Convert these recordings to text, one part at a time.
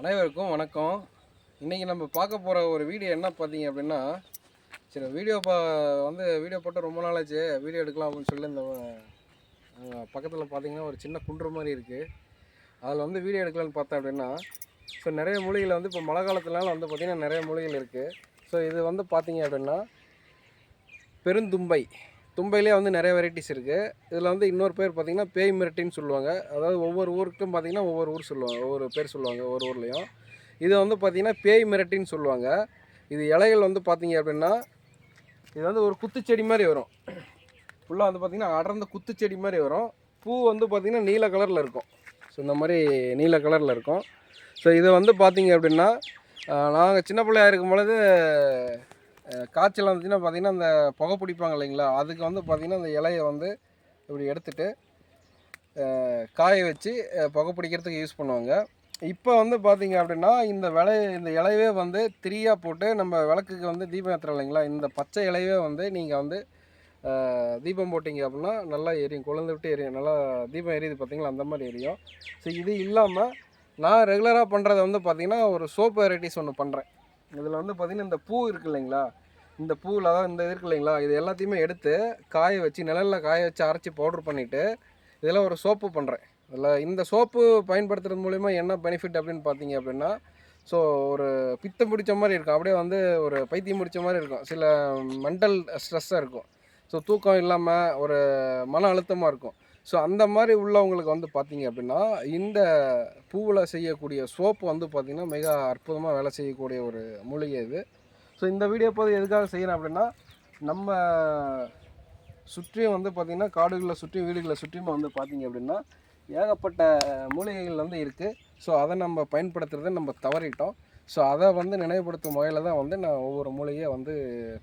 அனைவருக்கும் வணக்கம். இன்றைக்கி நம்ம பார்க்க போகிற ஒரு வீடியோ என்ன பார்த்தீங்க அப்படின்னா சரி வீடியோ பா வந்து வீடியோ போட்டு ரொம்ப நாளாச்சு வீடியோ எடுக்கலாம் அப்படின்னு சொல்லி இந்த பக்கத்தில் பார்த்தீங்கன்னா ஒரு சின்ன குன்று மாதிரி இருக்குது அதில் வந்து வீடியோ எடுக்கலாம்னு பார்த்தேன் அப்படின்னா ஸோ நிறைய மூலிகைகள் வந்து இப்போ மழை காலத்துலலாம் வந்து பார்த்திங்கன்னா நிறைய மூலிகைகள் இருக்குது ஸோ இது வந்து பார்த்தீங்க அப்படின்னா பெருந்தும்பை. தும்பையிலே வந்து நிறைய வெரைட்டிஸ் இருக்குது இதில் வந்து இன்னொரு பேர் பார்த்தீங்கன்னா பேய் மிரட்டின்னு சொல்லுவாங்க. அதாவது ஒவ்வொரு ஊருக்கும் பார்த்தீங்கன்னா ஒவ்வொரு ஊர் சொல்லுவாங்க. ஒவ்வொரு பேர் சொல்லுவாங்க ஒவ்வொரு ஊர்லேயும். இது வந்து பார்த்திங்கன்னா பேய் மிரட்டின்னு சொல்லுவாங்க. இது இலைகள் வந்து பார்த்திங்க அப்படின்னா இது வந்து ஒரு குத்துச்செடி மாதிரி வரும். ஃபுல்லாக வந்து பார்த்திங்கன்னா அடர்ந்த குத்துச்செடி மாதிரி வரும். பூ வந்து பார்த்திங்கன்னா நீல கலரில் இருக்கும். ஸோ இந்த மாதிரி நீல கலரில் இருக்கும். ஸோ இதை வந்து பார்த்திங்க அப்படின்னா நாங்கள் சின்ன பிள்ளையாக இருக்கும் பொழுது காய்ச்சல் வந்துச்சுன்னா பார்த்தீங்கன்னா அந்த புகை பிடிப்பாங்க இல்லைங்களா? அதுக்கு வந்து பார்த்திங்கன்னா அந்த இலையை வந்து இப்படி எடுத்துட்டு காய வச்சு புகை பிடிக்கிறதுக்கு யூஸ் பண்ணுவாங்க. இப்போ வந்து பார்த்தீங்க அப்படின்னா இந்த விலை இந்த இலையவே வந்து திரியாக போட்டு நம்ம விளக்குக்கு வந்து தீபம் ஏற்றுறோம் இல்லைங்களா? இந்த பச்சை இலையவே வந்து நீங்கள் வந்து தீபம் போட்டிங்க அப்படின்னா நல்லா எரியும். குழந்தை விட்டு எரியும். நல்லா தீபம் எரியுது பார்த்தீங்களா அந்த மாதிரி எரியும். ஸோ இது இல்லாமல் நான் ரெகுலராக பண்ணுறத வந்து பார்த்திங்கன்னா ஒரு சோப் வெரைட்டிஸ் ஒன்று பண்ணுறேன் இதில் வந்து பார்த்திங்கன்னா இந்த பூ இருக்கு இல்லைங்களா? இந்த பூவில் தான் இந்த இது இருக்கு இல்லைங்களா? இது எல்லாத்தையுமே எடுத்து காய வச்சு நிழலில் காய வச்சு அரைச்சி பவுட்ரு பண்ணிவிட்டு இதில் ஒரு சோப்பு பண்ணுறேன் இதில் இந்த சோப்பு பயன்படுத்துறது மூலிமா என்ன பெனிஃபிட் அப்படின்னு பார்த்தீங்க அப்படின்னா ஸோ ஒரு பித்தம் பிடிச்ச மாதிரி இருக்கும். அப்படியே வந்து ஒரு பைத்தியம் பிடிச்ச மாதிரி இருக்கும். சில மென்டல் ஸ்ட்ரெஸ்ஸாக இருக்கும். ஸோ தூக்கம் இல்லாமல் ஒரு மன அழுத்தமாக இருக்கும். ஸோ அந்த மாதிரி உள்ளவங்களுக்கு வந்து பார்த்தீங்க அப்படின்னா இந்த பூவில் செய்யக்கூடிய சோப்பு வந்து பார்த்திங்கன்னா மிக அற்புதமாக வேலை செய்யக்கூடிய ஒரு மூலிகை இது. ஸோ இந்த வீடியோ போது எதுக்காக செய்கிறேன் அப்படின்னா நம்ம சுற்றியும் வந்து பார்த்திங்கன்னா காடுகளை சுற்றியும் வீடுகளை சுற்றியும் வந்து பார்த்திங்க அப்படின்னா ஏகப்பட்ட மூலிகைகள் வந்து இருக்குது ஸோ அதை நம்ம பயன்படுத்துறதை நம்ம தவறிட்டோம். ஸோ அதை வந்து நினைவுபடுத்தும் வகையில் தான் வந்து நான் ஒவ்வொரு மூலிகையை வந்து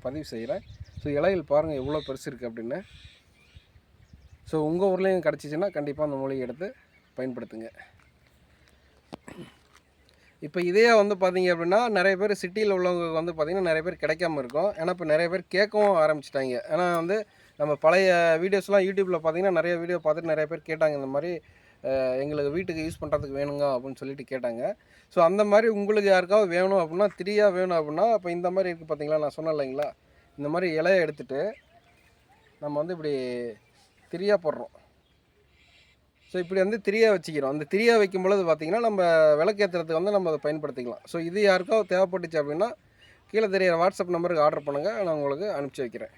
பதிவு செய்கிறேன் ஸோ இலைகள் பாருங்கள் எவ்வளோ பெருசு இருக்குது அப்படின்னு. ஸோ உங்கள் ஊர்லேயும் கிடச்சிச்சின்னா கண்டிப்பாக அந்த மூலிகை எடுத்து பயன்படுத்துங்க. இப்போ இதே வந்து பார்த்தீங்க அப்படின்னா நிறைய பேர் சிட்டியில் உள்ளவங்களுக்கு வந்து பார்த்திங்கன்னா நிறைய பேர் கிடைக்காம இருக்கும். ஏன்னா இப்போ நிறைய பேர் கேட்கவும் ஆரம்பிச்சிட்டாங்க. ஏன்னா வந்து நம்ம பழைய வீடியோஸ்லாம் யூடியூப்பில் பார்த்தீங்கன்னா நிறைய வீடியோ பார்த்துட்டு நிறைய பேர் கேட்டாங்க. இந்த மாதிரி எங்களுக்கு வீட்டுக்கு யூஸ் பண்ணுறதுக்கு வேணுங்க அப்படின்னு சொல்லிட்டு கேட்டாங்க. ஸோ அந்த மாதிரி உங்களுக்கு யாருக்காவது வேணும் அப்படின்னா திரியாக வேணும் அப்படின்னா இப்போ இந்த மாதிரி இருக்குது பார்த்தீங்களா? நான் சொன்னேன் இல்லைங்களா? இந்த மாதிரி இலையை எடுத்துகிட்டு நம்ம வந்து இப்படி திரியாக போடுறோம். ஸோ இப்படி வந்து திரியாக வச்சுக்கிறோம். அந்த திரியாக வைக்கும் பொழுது பார்த்தீங்கன்னா நம்ம விளக்கேற்றுறதுக்கு வந்து நம்ம அதை பயன்படுத்திக்கலாம். ஸோ இது யாருக்கோ தேவைப்பட்டுச்சு அப்படின்னா கீழே தெரியிற வாட்ஸ்அப் நம்பருக்கு ஆர்டர் பண்ணுங்கள் நான் உங்களுக்கு அனுப்பிச்சி வைக்கிறேன்.